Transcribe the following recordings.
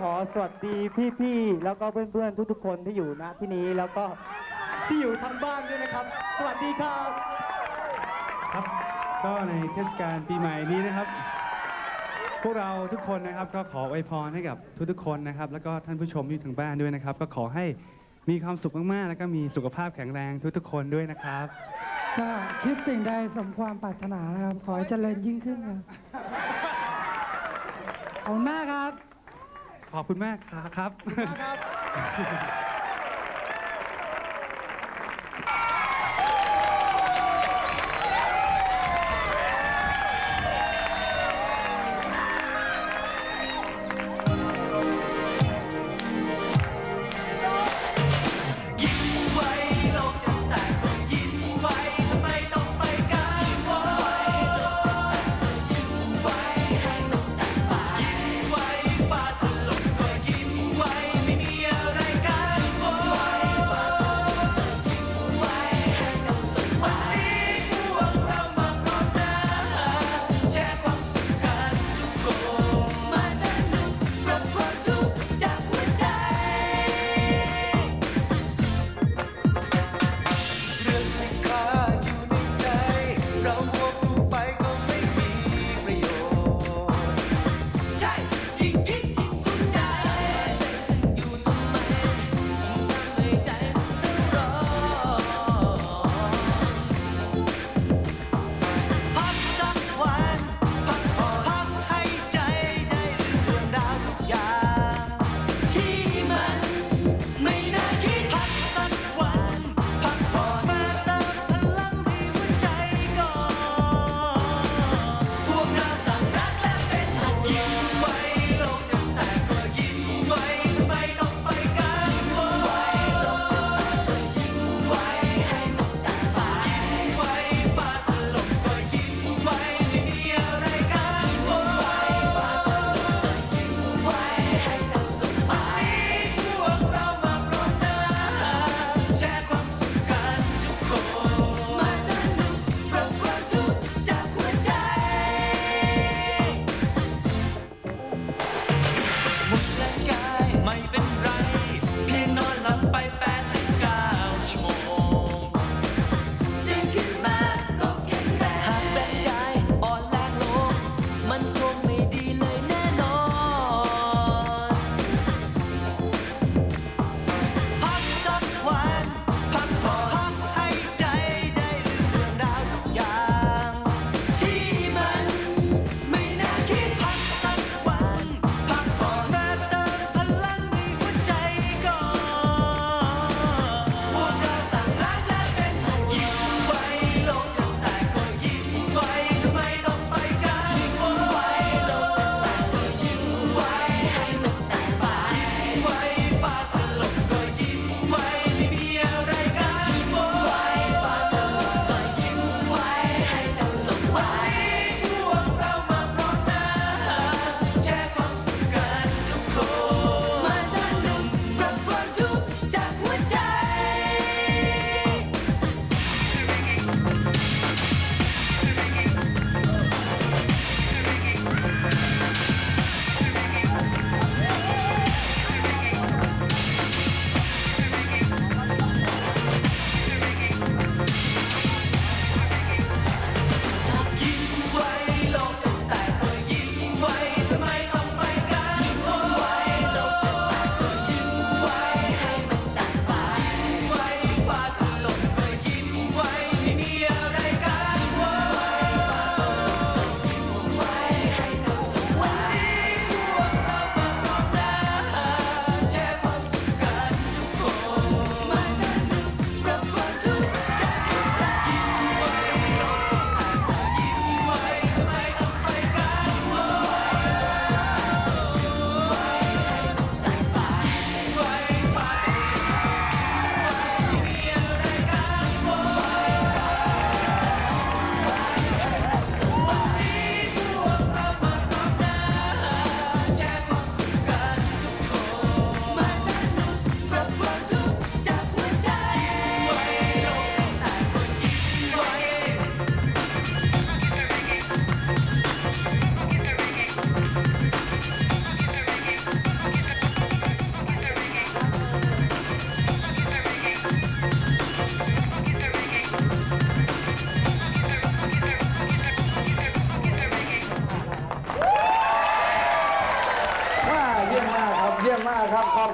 ขอสวัสดีพี่ๆ แล้วก็เพื่อนๆ ทุกๆ คนที่อยู่ณที่นี้แล้วก็ที่อยู่ทางบ้านด้วยนะครับ สวัสดีครับ ครับก็ในเทศกาลปีใหม่นี้นะครับ พวกเราทุกคนนะครับก็ขออวยพรให้กับทุกๆ คนนะครับ แล้วก็ท่านผู้ชมที่อยู่ทางบ้านด้วยนะครับ ก็ขอให้มีความสุขมากๆ แล้วก็มีสุขภาพแข็งแรงทุกๆ คนด้วยนะครับ ก็คิดสิ่งใดสมความปรารถนานะครับ ขอให้เจริญยิ่งขึ้นครับ ขอบคุณมากครับ ขอบคุณมากครับ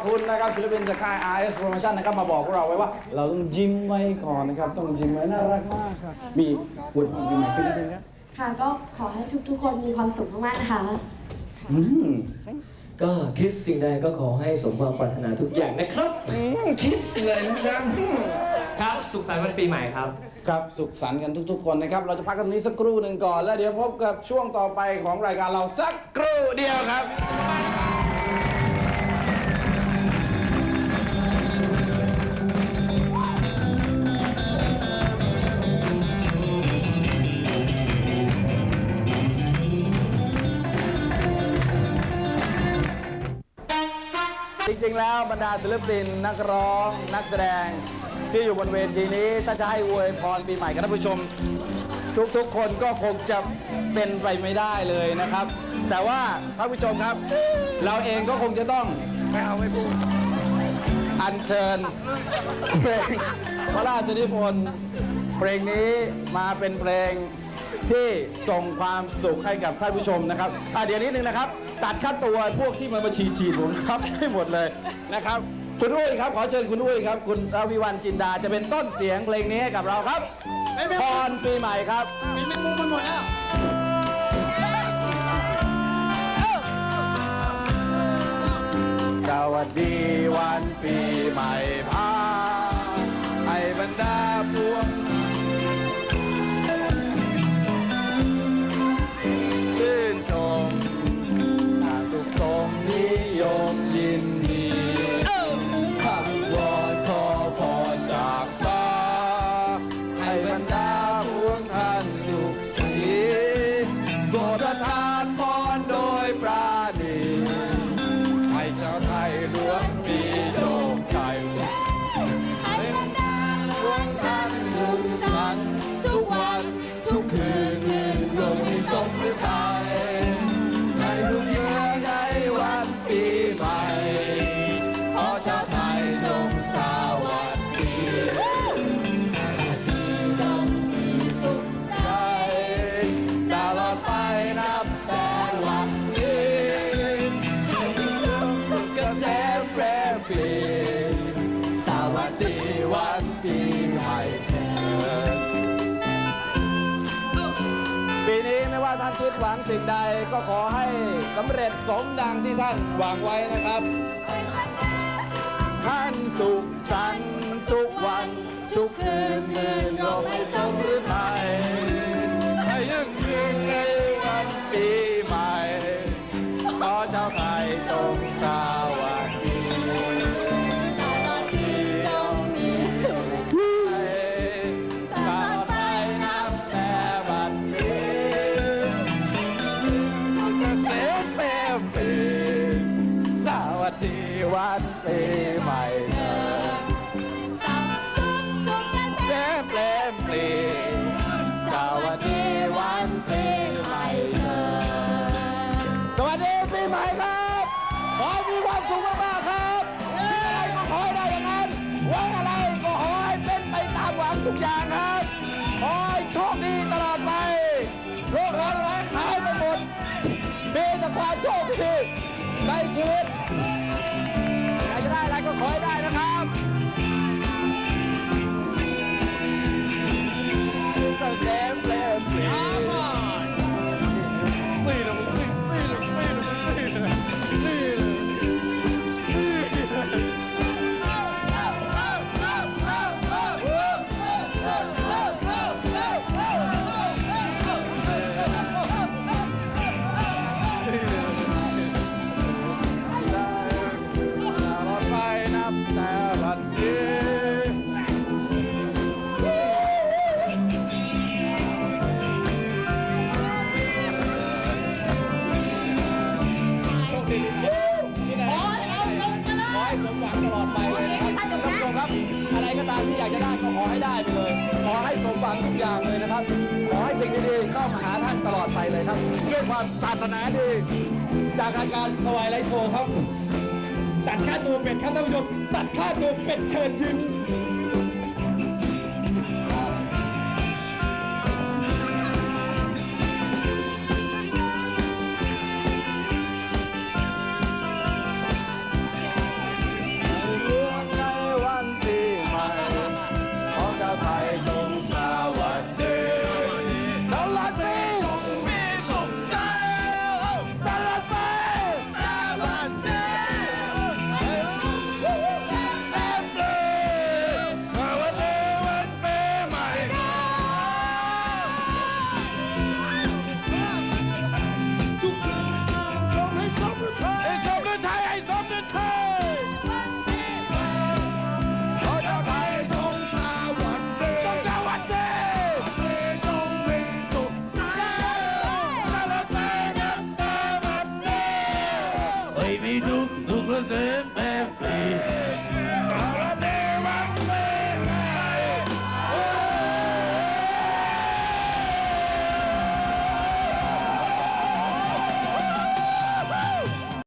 คุณนะครับศิลปินจากค่าย RS Promotion นะครับมาบอกพวกเราไว้ว่า เราต้องยิ้มไว้ก่อนนะครับ ต้องยิ้มไว้น่ารักมากครับมีอวยพรปีใหม่สักนิดนึงครับค่ะก็ขอให้ทุกๆ คนมีความสุขมากๆนะคะอืมก็คิดสิ่งใดก็ขอให้สมความปรารถนาทุกอย่างนะครับอืมคิสเลยนะจ๊ะครับ สุขสันต์วันปีใหม่ครับ ครับสุขสันต์กันทุก ๆ คนนะครับ เราจะพักกันตรงนี้สักครู่หนึ่งก่อน แล้วเดี๋ยวพบกับช่วงต่อไปของรายการเราสักครู่เดียวครับ บรรดาศิลปิน นักร้อง นักแสดง ที่อยู่บนเวทีนี้ถ้าจะให้อวยพรปีใหม่กับท่านผู้ชม ทุกๆคนก็คงจะเป็นไปไม่ได้เลยนะครับ แต่ว่าท่านผู้ชมครับ เราเองก็คงจะต้องไม่เอาไม่พูดอัญเชิญเพลงพระราชนิพนธ์เพลงนี้มาเป็นเพลง ที่ส่งความสุขให้กับท่านผู้ชมนะครับอะเดี๋ยวนิดนึงนะครับ ตัดค่าตัวพวกที่มันมาฉีดฉีดผมนะครับให้หมดเลยนะครับ คุณอุ้ยครับ ขอเชิญคุณอุ้ยครับ คุณราวิวันจินดาจะเป็นต้นเสียงเพลงนี้ให้กับเราครับพรปีใหม่ครับสวัสดีวันปีใหม่พาให้บรรดาพวง คิดหวังสิ่งใดก็ขอให้สำเร็จสมดังที่ท่านหวังไว้นะครับ ท่านสุขสันต์ทุกวัน ทุกคืนมื่นก็ไม่สมฤทัยให้ยิ่งยืนในวันปีใหม่ ขอเจ้าไทยจง ใที่อยากจะได้ก็ขอให้ได้ไปเลย ขอให้สมหวังทุกอย่างเลยนะครับ ขอให้สิ่งดีๆเข้ามาหาท่านตลอดไปเลยครับด้วยความปรารถนาดี จากรายการสวายไลฟ์โชว์ครับ ตัดค่าตัวเป็ดครับท่านผู้ชมตัดค่าตัวเป็ดเชิญยิ้ม